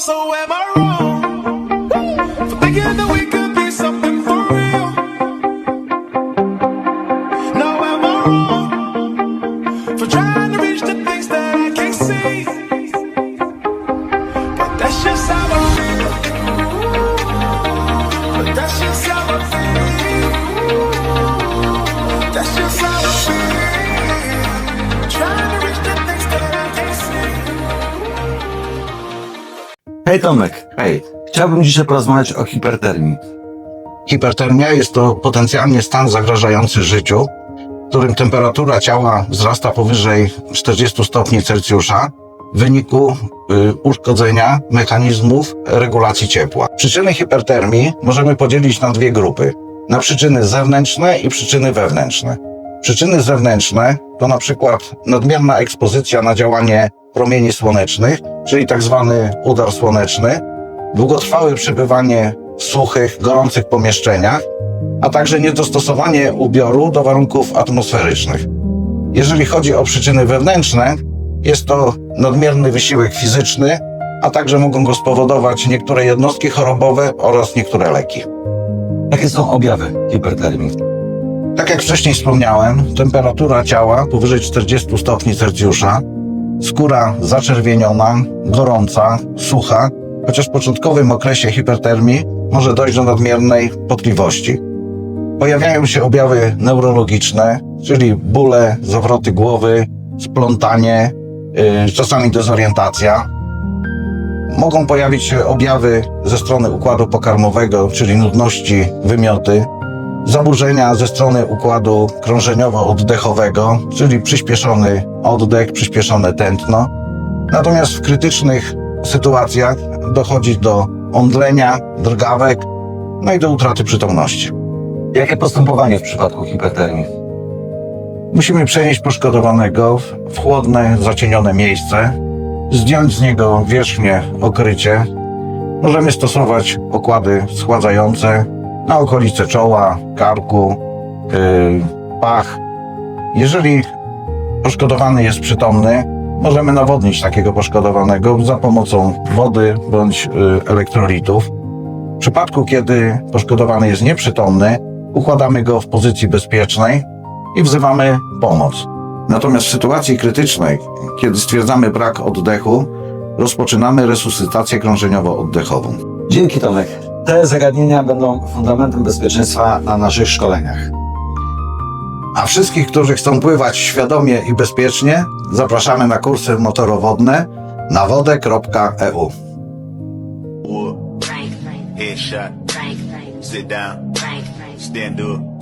so am I wrong? Hej Tomek, hej. Chciałbym dzisiaj porozmawiać o hipertermii. Hipertermia jest to potencjalnie stan zagrażający życiu, w którym temperatura ciała wzrasta powyżej 40 stopni Celsjusza w wyniku y, uszkodzenia mechanizmów regulacji ciepła. Przyczyny hipertermii możemy podzielić na dwie grupy. Na przyczyny zewnętrzne i przyczyny wewnętrzne. Przyczyny zewnętrzne to na przykład nadmierna ekspozycja na działanie promieni słonecznych, czyli tak zwany udar słoneczny, długotrwałe przebywanie w suchych, gorących pomieszczeniach, a także niedostosowanie ubioru do warunków atmosferycznych. Jeżeli chodzi o przyczyny wewnętrzne, jest to nadmierny wysiłek fizyczny, a także mogą go spowodować niektóre jednostki chorobowe oraz niektóre leki. Jakie są objawy hipertermii? Tak jak wcześniej wspomniałem, temperatura ciała powyżej 40 stopni Celsjusza, skóra zaczerwieniona, gorąca, sucha, chociaż w początkowym okresie hipertermii może dojść do nadmiernej potliwości. Pojawiają się objawy neurologiczne, czyli bóle, zawroty głowy, splątanie, yy, czasami dezorientacja. Mogą pojawić się objawy ze strony układu pokarmowego, czyli nudności, wymioty, zaburzenia ze strony układu krążeniowo-oddechowego, czyli przyspieszony oddech, przyspieszone tętno. Natomiast w krytycznych sytuacjach dochodzi do omdlenia, drgawek, no i do utraty przytomności. Jakie postępowanie w przypadku hipertermii? Musimy przenieść poszkodowanego w- chłodne, zacienione miejsce, zdjąć z niego wierzchnie okrycie. Możemy stosować okłady schładzające na okolice czoła, karku, yy, pach. Jeżeli poszkodowany jest przytomny, możemy nawodnić takiego poszkodowanego za pomocą wody bądź yy, elektrolitów. W przypadku, kiedy poszkodowany jest nieprzytomny, układamy go w pozycji bezpiecznej i wzywamy pomoc. Natomiast w sytuacji krytycznej, kiedy stwierdzamy brak oddechu, rozpoczynamy resuscytację krążeniowo-oddechową. Dzięki Tomek. Te zagadnienia będą fundamentem bezpieczeństwa na naszych szkoleniach. A wszystkich, którzy chcą pływać świadomie i bezpiecznie, zapraszamy na kursy motorowodne na wodę.eu. Headshot. Sit down. Stand up.